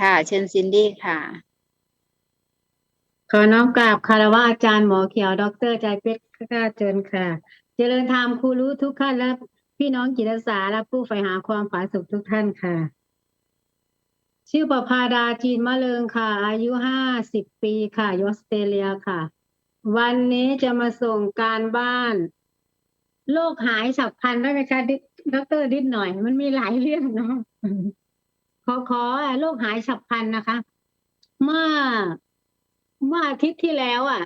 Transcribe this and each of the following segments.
ค่ะ เชิญซินดี้ค่ะ ขอน้อมกราบคารวะอาจารย์หมอเขียว ดรใจเพชรข้าเชิญค่ะ เจริญธรรมครูรู้ทุกท่านและพี่น้องจิตอาสาและผู้ใฝ่หาความผาสุกทุกท่านค่ะ ชื่อประภาดาจีนมะเริงค่ะ อายุห้าสิบปีค่ะยอสเตรเลียค่ะ วันนี้จะมาส่งการบ้าน โรคหายฉับพลันได้ไหมคะดิดรดิดหน่อย มันมีหลายเรื่องเนาะ ขอขอโรคหายฉับพลันนะคะ เมื่อเมื่ออาทิตย์ที่แล้วอะ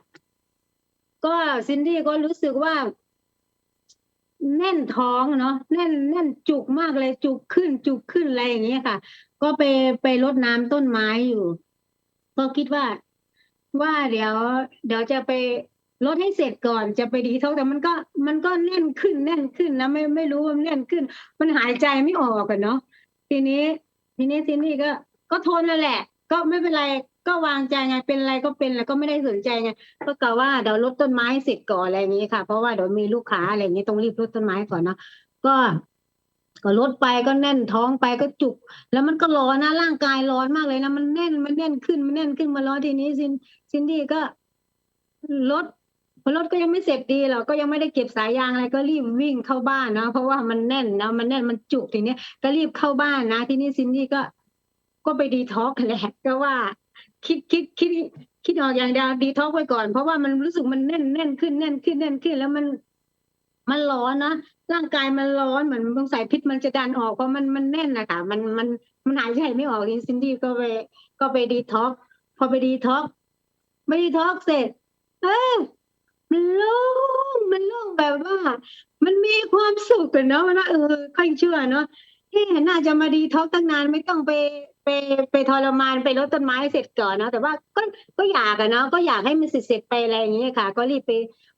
ก็ซินดี้ก็รู้สึกว่า แน่นท้องเนาะแน่นแน่นจุกมากเลยจุกขึ้น จุกขึ้นอะไรอย่างเงี้ยค่ะ ก็ไปไปรดน้ำต้นไม้อยู่ ก็คิดว่า ว่าเดี๋ยว เดี๋ยวจะไปลดให้เสร็จก่อนจะไปดีเท่าแต่มันก็มันก็แน่นขึ้นแน่นขึ้นนะไม่ไม่รู้ว่ามันแน่นขึ้น มันหายใจไม่ออกกันเนาะทีนี้ ทีนี้ซินดี้ก็ก็ทนนั่นแหละ ก็ไม่เป็นไรก็วางใจไงเป็นอะไรก็เป็นแล้วก็ไม่ได้สนใจไงก็กะว่าเดี๋ยวลดต้นไม้เสร็จก่อนอะไรอย่างนี้ค่ะ เพราะว่าเดี๋ยวมีลูกค้าอะไรอย่างนี้ต้องรีบลดต้นไม้ก่อนเนาะก็ก็ลดไปก็แน่นท้องไปก็จุก แล้วมันก็ร้อนนะร่างกายร้อนมากเลยนะมันแน่นมันแน่นขึ้นมันแน่นขึ้นมาร้อนทีนี้ซินซินดี้ก็ลด พอรถก็ยังไม่เสร็จดีหรอกก็ยังไม่ได้เก็บสายยางอะไรก็รีบวิ่งเข้าบ้านเนาะเพราะว่ามันแน่นนะมันแน่นมันจุกทีเนี้ยก็รีบเข้าบ้านนะ ที่นี้ซินดี้ก็ก็ไปดีท็อกแหละก็ว่า คิดคิดคิดคิดออกอย่างเดียวดีท็อกไว้ก่อน เพราะว่ามันรู้สึกมันแน่นแน่นขึ้นแน่นขึ้นแน่นขึ้น แล้วมันมันร้อนนะร่างกายมันร้อนเหมือนสงสัยพิษมันจะดันออกเพราะมันมันแน่นนะคะมันมันมันหายใจไม่ออกซินดี้ก็ไปก็ไปดีท็อกพอไปดีท็อกไม่ดีท็อกเสร็จ เออ มันโล่ง มันโล่งแบบว่า มันมีความสุขกันเนาะมันว่าเออค่อยเชื่อเนาะเอ๊ะน่าจะมาดีท็อกตั้งนานไม่ต้องไปไปไปทรมานไปรดต้นไม้เสร็จก่อนเนาะแต่ว่าก็ก็อยากอะเนาะก็อยากให้มันเสร็จเสร็จไปอะไรอย่างเงี้ยค่ะ ก็รีบไป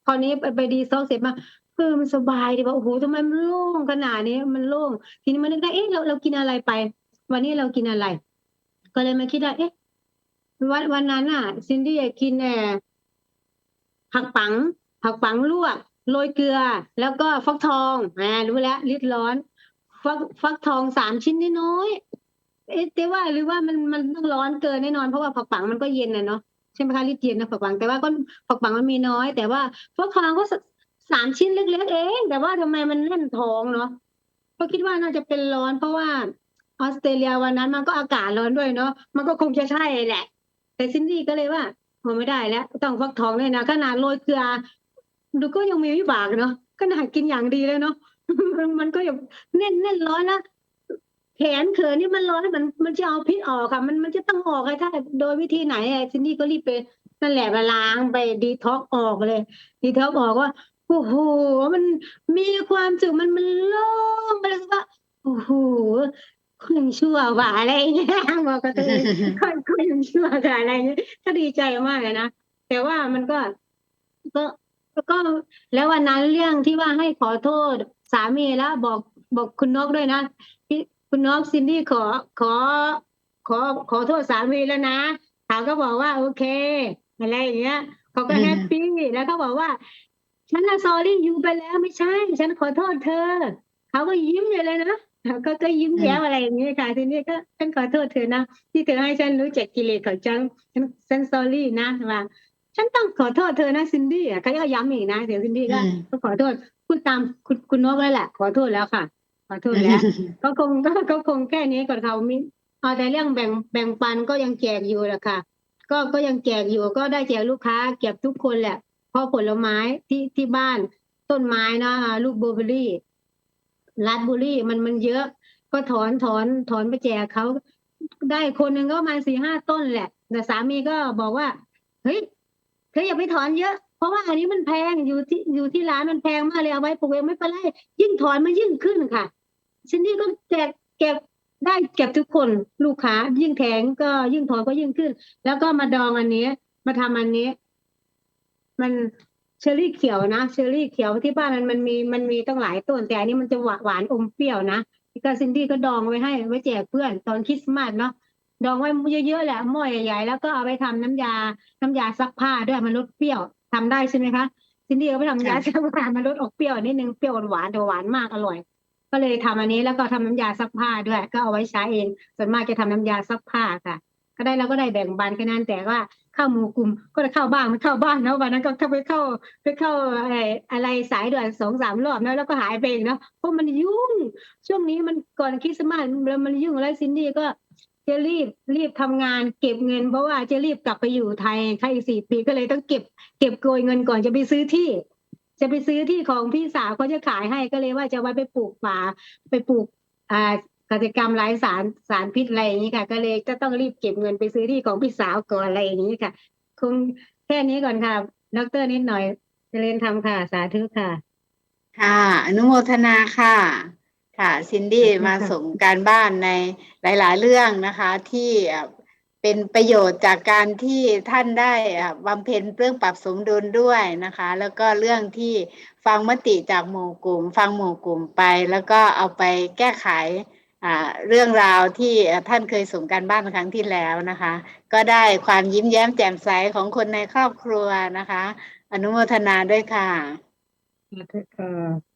พอนี้ไปดีท็อกเสร็จมาเออมันสบายดีว่าโอ้โหทำไมมันโล่งขนาดนี้มันโล่งทีนี้มันนึกได้เอ๊ะเราเรากินอะไรไป วันนี้เรากินอะไร ก็เลยมาคิดว่าเอ๊ะวันวันนั้นอะซินดี้กินแอ ผักปัง ผักปังลวกโรยเกลือ แล้วก็ฟักทองอ่ารู้แล้วลิดร้อนฟักฟักทองสามชิ้นน้อยเอ๊ะแต่ว่าหรือว่ามันมันต้องร้อนเกินแน่นอนเพราะว่าผักปังมันก็เย็นนะเนาะใช่ไหมคะลิดเย็นนะผักปังแต่ว่าก็ผักปังมันมีน้อย แต่ว่าฟักทองก็สามชิ้นเล็กๆเองแต่ว่าทำไมมันแน่นท้องเนาะก็คิดว่าน่าจะเป็นร้อน เพราะว่าออสเตรเลียวันนั้นมันก็อากาศร้อนด้วยเนาะมันก็คงจะใช่แหละ แต่ซินดี้ก็เลยว่า โอ้ไม่ได้แล้ว ต้องฟักทองเลยนะขนาดโรยเกลือดูก็ยังมีวิบากเนาะขนาดกินอย่างดีเลยเนาะมันก็ยังแน่นแน่นร้อนนะแขนเขินนี่มันร้อนมันมันจะเอาพิษออกค่ะ มันมันจะต้องออกค่ะถ้าโดยวิธีไหนอะซินดี้ก็รีบไปนั่นแหละไปล้างไปดีท็อกออกเลยดีท็อกออกว่าโอ้โหมันมีความสุขมันมันโล่งไปเลยว่าโอ้โห คนชั่วว่ะอะไรเงี้ยบอกกับตัวเองคนคนชั่วกับอะไรเงี้ยก็ดีใจมากเลยนะแต่ว่ามันก็ ก็ก็แล้ววันนั้นเรื่องที่ว่าให้ขอโทษสามีแล้วบอกบอกคุณนกด้วยนะที่คุณนกซินดี้ขอขอ ขอขอโทษสามีแล้วนะเขาก็บอกว่า โอเคอะไรอย่างเงี้ยเขาก็แฮปปี้แล้วเขาบอกว่า ฉันนะซอรี่ยูไปแล้วไม่ใช่ ฉันขอโทษเธอ เขาก็ยิ้มเลยเลยนะ ก็ก็ยิ้มแย้มอะไรอย่างเงี้ยค่ะ ทีนี้ก็ฉันขอโทษเธอนะ ที่เธอให้ฉันรู้จักกิเลสของฉันฉันฉันซอรี่นะว่าฉันต้องขอโทษเธอนะซินดี้อะเขาก็ย้ำอีกนะเดี๋ยวซินดี้ก็อืมก็ขอโทษพูดตามคุณคุณนกแล้วแหละขอโทษแล้วค่ะ ขอโทษแล้วก็คงก็ก็คงแค่นี้ก่อนเขามิเอาแต่เรื่องแบ่งแบ่งปันก็ยังแจกอยู่แหละค่ะ ก็ก็ยังแจกอยู่ก็ได้แจกลูกค้าเก็บทุกคนแหละเพราะผลไม้ที่ที่บ้านต้นไม้นะลูกโบเบอรี่ รัดบุรี่มันมันเยอะ ก็ถอนถอนถอนไปแจกเขาได้คนหนึ่งก็มาสี่ห้าต้นแหละ แต่สามีก็บอกว่า เฮ้ยเธออย่าไปถอนเยอะ เพราะว่าอันนี้มันแพงอยู่ที่อยู่ที่ร้านมันแพงมากเลยเอาไว้ปลูกเองไม่เป็นไรยิ่งถอนมันยิ่งขึ้นค่ะชิ้นนี้ก็แจกเก็บได้เก็บทุกคนลูกค้า ยิ่งแพงก็ยิ่งถอนก็ยิ่งขึ้น แล้วก็มาดองอันนี้ มาทำอันนี้ มัน เชอร์รี่เขียวนะเชอร์รี่เขียวที่บ้านมันมันมีมันมีตั้งหลายต้นแต่อันนี้มันจะหวานหวานอมเปรี้ยวนะก็ซินดี้ก็ดองไว้ให้ไว้แจกเพื่อนตอนคริสต์มาสเนาะดองไว้เยอะๆแหละหม้อใหญ่ๆแล้วก็เอาไปทำน้ำยา น้ำยาซักผ้าด้วยมันลดเปรี้ยวทำได้ใช่ไหมคะซินดี้เอาไปทำน้ำยาซักผ้ามันลดออกเปรี้ยวนิดนึงเปรี้ยวหวานๆแต่หวานมากอร่อย ก็ก็เลยทำอันนี้แล้วก็ทำน้ำยาซักผ้าด้วย ก็เอาไว้ใช้เองส่วนมากจะทำน้ำยาซักผ้าค่ะก็ ได้เราก็ได้แบ่งปันแค่นั้นแต่ว่าเข้าหมู่กลุ่มก็จะเข้าบ้างไม่เข้าบ้างเนาะวันนั้นก็เข้าไปเข้าไปเข้าอะไรอะไรสายด่วนสองสามรอบเนาะแล้วก็หายไปเนาะเพราะมันยุ่ง ช่วงนี้มันก่อนคริสต์มาสแล้วมันยุ่งแล้วซินดี้ก็จะรีบรีบทำงานเก็บเงิน เพราะว่าจะรีบกลับไปอยู่ไทยค่ะอีกสี่ปีก็เลยต้องเก็บ เก็บโกยเงินก่อนจะไปซื้อที่ จะไปซื้อที่ของพี่สาวเขาจะขายให้ก็เลยว่าจะไว้ไปปลูกป่าไปปลูกอ่า กสิกรรมไร้สารสารพิษอะไรอย่างนี้ค่ะ ก็เลยจะต้องรีบเก็บเงินไปซื้อที่ของพี่สาวก่อนอะไรอย่างนี้ค่ะ คงแค่นี้ก่อนค่ะดอกเตอรนิดหน่อยเจริญธรรมค่ะ สาธุค่ะ ค่ะ อนุโมทนาค่ะ ค่ะซินดี้ขอบคุณมาค่ะส่งการบ้านในหลาย ๆ เรื่องนะคะ ที่เอ่อเป็นประโยชน์จากการที่ท่านได้อะบำเพ็ญเรื่องปรับสมดุลด้วยนะคะ แล้วก็เรื่องที่ฟังมติจากหมู่กลุ่ม ฟังหมู่กลุ่มไป แล้วก็เอาไปแก้ไขอ่า เรื่องราวที่ท่านเคยส่งการบ้านครั้งที่แล้วนะคะ ก็ได้ความยิ้มแย้มแจ่มใสของคนในครอบครัวนะคะ อนุโมทนาด้วยค่ะค่ะ